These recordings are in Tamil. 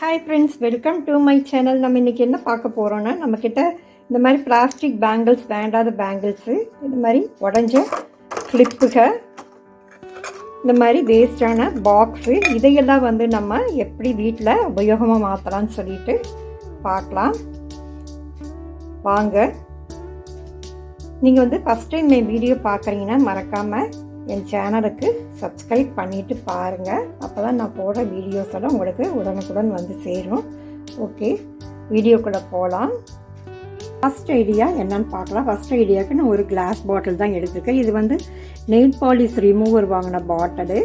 Hi friends welcome to my channel நம்ம இன்றைக்கி என்ன பார்க்க போகிறோன்னா நம்மக்கிட்ட இந்த மாதிரி பிளாஸ்டிக் பேங்கிள்ஸ் வேண்டாத பேங்கிள்ஸு இந்த மாதிரி உடஞ்ச கிளிப்புக இந்த மாதிரி வேஸ்டான பாக்ஸு இதையெல்லாம் வந்து நம்ம எப்படி வீட்டில் உபயோகமாக மாற்றலாம்னு சொல்லிட்டு பார்க்கலாம். வாங்க. நீங்கள் வந்து ஃபஸ்ட் டைம் என் வீடியோ பார்க்குறீங்கன்னா மறக்காமல் என் சேனலுக்கு சப்ஸ்கிரைப் பண்ணிவிட்டு பாருங்கள் அப்போ தான் நான் போடுற வீடியோஸ் எல்லாம் உங்களுக்கு உடனுக்குடன் வந்து சேரும். ஓகே வீடியோக்குள்ளே போகலாம் ஃபஸ்ட் ஐடியா என்னன்னு பார்க்கலாம். ஃபஸ்ட் ஐடியாவுக்கு நான் ஒரு கிளாஸ் பாட்டில் தான் எடுத்திருக்கேன். இது வந்து நெயில் பாலிஷ் ரிமூவர் வாங்கின பாட்டிலு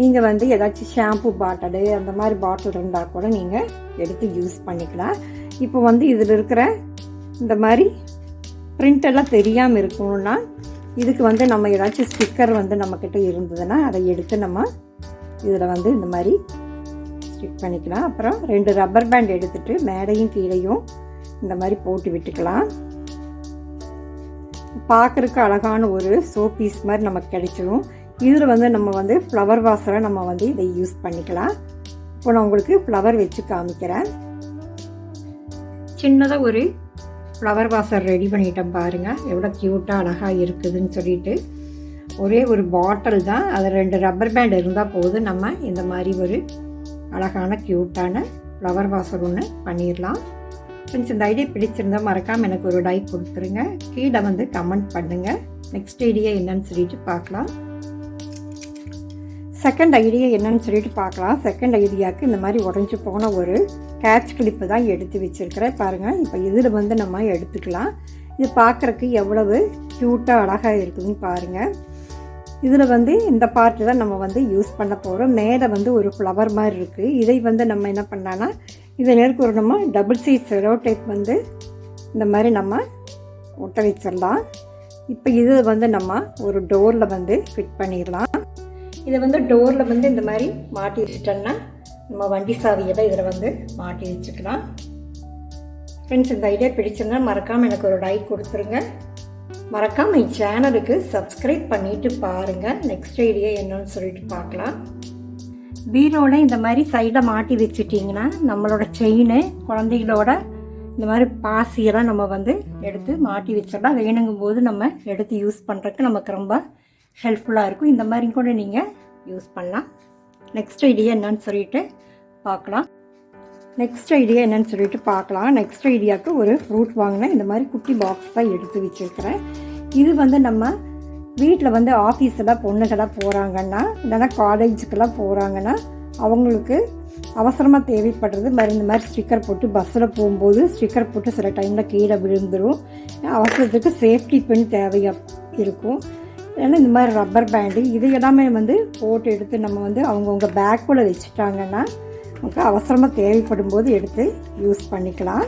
நீங்கள் வந்து ஏதாச்சும் ஷாம்பு பாட்டிலு அந்த மாதிரி பாட்டில் இருந்தால் கூட நீங்கள் எடுத்து யூஸ் பண்ணிக்கலாம். இப்போ வந்து இதில் இருக்கிற இந்த மாதிரி பிரிண்டெல்லாம் எல்லாம் தெரியாமல் இருக்கணும்னா இதுக்கு வந்து நம்ம ஏதாச்சும் ஸ்டிக்கர் வந்து நம்மக்கிட்ட இருந்ததுன்னா அதை எடுத்து நம்ம இதில் வந்து இந்த மாதிரி ஸ்டிக் பண்ணிக்கலாம். அப்புறம் ரெண்டு ரப்பர் பேண்ட் எடுத்துட்டு மேடையும் கீழையும் இந்த மாதிரி போட்டு விட்டுக்கலாம். பார்க்குறக்கு அழகான ஒரு சோ பீஸ் மாதிரி நமக்கு கிடைச்சிடும் இதில் வந்து நம்ம வந்து ஃப்ளவர் வாசரை நம்ம வந்து இதை யூஸ் பண்ணிக்கலாம். இப்போ நான் உங்களுக்கு ஃப்ளவர் வச்சு காமிக்கிறேன். சின்னதாக ஒரு ஃப்ளவர் வாசர் ரெடி பண்ணிட்டேன் பாருங்கள் எவ்வளோ க்யூட்டாக அழகாக இருக்குதுன்னு சொல்லிட்டு. ஒரே ஒரு பாட்டில் தான். அது ரெண்டு ரப்பர் பேண்ட் இருந்தால் போதும். நம்ம இந்த மாதிரி ஒரு அழகான க்யூட்டான ஃப்ளவர் வாசர் ஒன்று பண்ணிடலாம் ஃப்ரெண்ட்ஸ் இந்த ஐடியா பிடிச்சிருந்தா மறக்காமல் எனக்கு ஒரு டை கொடுத்துருங்க. கீழே வந்து கமெண்ட் பண்ணுங்கள் நெக்ஸ்ட் ஐடியா என்னன்னு சொல்லிட்டு பார்க்கலாம். செகண்ட் ஐடியா என்னன்னு சொல்லிட்டு பார்க்கலாம். செகண்ட் ஐடியாவுக்கு இந்த மாதிரி உடஞ்சி போன ஒரு கேட்ச் கிளிப்பு தான் எடுத்து வச்சுருக்கிறேன். பாருங்கள் இப்போ இதில் வந்து நம்ம எடுத்துக்கலாம். இது பார்க்குறக்கு எவ்வளவு க்யூட்டாக அழகாக இருக்குதுன்னு பாருங்கள் இதில் வந்து இந்த பார்ட்டு தான் நம்ம வந்து யூஸ் பண்ண போகிறோம் மேலே வந்து ஒரு ஃப்ளவர் மாதிரி இருக்குது இதை வந்து நம்ம என்ன பண்ணலான்னா இதை நேருக்கு ஒரு நம்ம டபுள் சைஸ் செரோ டைப் வந்து இந்த மாதிரி நம்ம ஒட்ட வச்சிடலாம். இப்போ இது வந்து நம்ம ஒரு டோரில் வந்து ஃபிட் பண்ணிடலாம். இதை வந்து டோரில் வந்து இந்த மாதிரி மாட்டி வச்சிட்டோம்னா நம்ம வண்டி சாவியெல்லாம் இதில் வந்து மாட்டி வச்சுக்கலாம். ஃப்ரெண்ட்ஸ் இந்த ஐடியா பிடிச்சிருந்தா மறக்காமல் எனக்கு ஒரு லைக் கொடுத்துருங்க. மறக்காமல் என் சேனலுக்கு சப்ஸ்கிரைப் பண்ணிவிட்டு பாருங்கள் நெக்ஸ்ட் ஐடியா என்னன்னு சொல்லிட்டு பார்க்கலாம். பீரோவில் இந்த மாதிரி சைடை மாட்டி வச்சுட்டிங்கன்னா நம்மளோட செயின் குழந்தைகளோட இந்த மாதிரி பாசியெல்லாம் நம்ம வந்து எடுத்து மாட்டி வச்சிடலாம். வேணுங்கும் போது நம்ம எடுத்து யூஸ் பண்ணுறதுக்கு நமக்கு ரொம்ப ஹெல்ப்ஃபுல்லாக இருக்கும். இந்த மாதிரி கூட நீங்கள் யூஸ் பண்ணலாம். நெக்ஸ்ட் ஐடியா என்னன்னு சொல்லிட்டு பார்க்கலாம். நெக்ஸ்ட் ஐடியா என்னன்னு சொல்லிட்டு பார்க்கலாம். நெக்ஸ்ட் ஐடியாவுக்கு ஒரு ஃப்ரூட் வாங்கினேன். இந்த மாதிரி குட்டி பாக்ஸ் தான் எடுத்து வச்சுருக்கிறேன். இது வந்து நம்ம வீட்டில் வந்து ஆஃபீஸில் பொண்ணுகளாக போகிறாங்கன்னா இல்லைன்னா காலேஜுக்கெல்லாம் போகிறாங்கன்னா அவங்களுக்கு அவசரமாக தேவைப்படுறது மாதிரி இந்த மாதிரி ஸ்டிக்கர் போட்டு பஸ்ஸில் போகும்போது ஸ்டிக்கர் போட்டு சில டைமில் கீழே விழுந்துடும் அவசரத்துக்கு சேஃப்டி பின் தேவையாக இருக்கும். ஏன்னா இந்த மாதிரி ரப்பர் பேண்டு இது எல்லாமே வந்து போட்டு எடுத்து நம்ம வந்து அவங்கவுங்க பேக்குள்ளே வச்சுட்டாங்கன்னா நமக்கு அவசரமாக தேவைப்படும் போது எடுத்து யூஸ் பண்ணிக்கலாம்.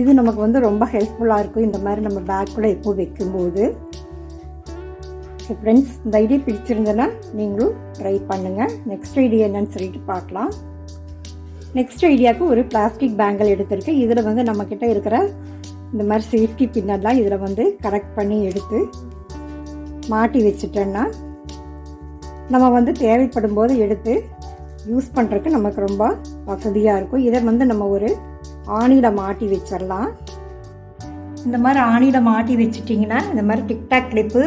இது நமக்கு வந்து ரொம்ப ஹெல்ப்ஃபுல்லாக இருக்கும். இந்த மாதிரி நம்ம பேக்குள்ளே எப்போ வைக்கும்போது. ஃப்ரெண்ட்ஸ் இந்த ஐடியா பிடிச்சிருந்ததுன்னா நீங்களும் ட்ரை பண்ணுங்கள் நெக்ஸ்ட் ஐடியா என்னன்னு சொல்லிட்டு பார்க்கலாம். நெக்ஸ்ட் ஐடியாவுக்கு ஒரு பிளாஸ்டிக் பேங்கிள் எடுத்திருக்கேன். இதில் வந்து நம்மக்கிட்ட இருக்கிற இந்த மாதிரி சேஃப்டி பின்னெல்லாம் இதில் வந்து கரெக்ட் பண்ணி எடுத்து மாட்டி வச்சுட்டோன்னா நம்ம வந்து தேவைப்படும் போது எடுத்து யூஸ் பண்ணுறதுக்கு நமக்கு ரொம்ப வசதியாக இருக்கும். இதை வந்து நம்ம ஒரு ஆணியில் மாட்டி வச்சிடலாம். இந்த மாதிரி ஆணியில் மாட்டி வச்சிட்டிங்கன்னா இந்த மாதிரி டிக்டாக் கிளிப்பு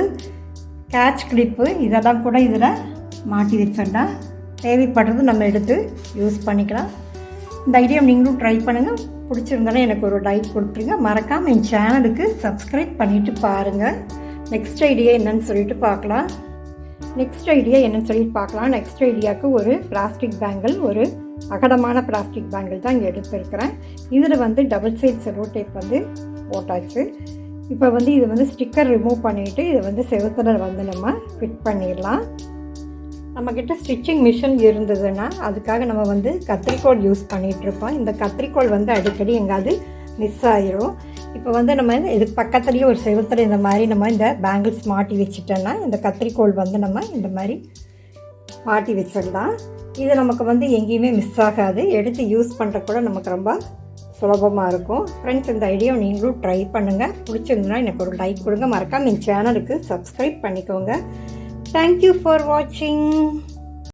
கேட்ச் கிளிப்பு இதெல்லாம் கூட இதில் மாட்டி வச்சிடனா தேவைப்படுறது நம்ம எடுத்து யூஸ் பண்ணிக்கலாம். இந்த ஐடியா நீங்களும் ட்ரை பண்ணுங்கள் பிடிச்சிருந்தாலும் எனக்கு ஒரு லைக் கொடுத்துருங்க. மறக்காமல் என் சேனலுக்கு சப்ஸ்கிரைப் பண்ணிவிட்டு பாருங்கள் நெக்ஸ்ட் ஐடியா என்னன்னு சொல்லிட்டு பார்க்கலாம். நெக்ஸ்ட் ஐடியா என்னன்னு சொல்லிட்டு பார்க்கலாம். நெக்ஸ்ட் ஐடியாவுக்கு ஒரு பிளாஸ்டிக் பேங்கிள் ஒரு அகலமான பிளாஸ்டிக் பேங்கிள் தான் இங்கே எடுத்திருக்கிறேன். இதில் வந்து டபுள் சைட் செலோ டேப் வந்து போட்டாச்சு. இப்போ வந்து இது வந்து ஸ்டிக்கர் ரிமூவ் பண்ணிவிட்டு இதை வந்து செவத்தில் வந்து நம்ம ஃபிட் பண்ணிடலாம். நம்மக்கிட்ட ஸ்டிச்சிங் மிஷின் இருந்ததுன்னா அதுக்காக நம்ம வந்து கத்திரிக்கோல் யூஸ் பண்ணிகிட்ருப்போம் இந்த கத்திரிக்கோல் வந்து அடிக்கடி எங்காவது மிஸ் ஆயிரும். இப்போ வந்து நம்ம இதுக்கு பக்கத்துலேயே ஒரு செவத்தில் இந்த மாதிரி நம்ம இந்த பேங்கிள்ஸ் மாட்டி வச்சுட்டோன்னா இந்த கத்திரிக்கோள் வந்து நம்ம இந்த மாதிரி மாட்டி வச்சிடலாம். இது நமக்கு வந்து எங்கேயுமே மிஸ் ஆகாது. எடுத்து யூஸ் பண்ணுற கூட நமக்கு ரொம்ப சுலபமாக இருக்கும். ஃப்ரெண்ட்ஸ் இந்த ஐடியாவை நீங்களும் ட்ரை பண்ணுங்கள் பிடிச்சிருந்தனா எனக்கு ஒரு லைக் கொடுங்க. மறக்காம என் சேனலுக்கு சப்ஸ்கிரைப் பண்ணிக்கோங்க. தேங்க்யூ ஃபார் வாட்சிங்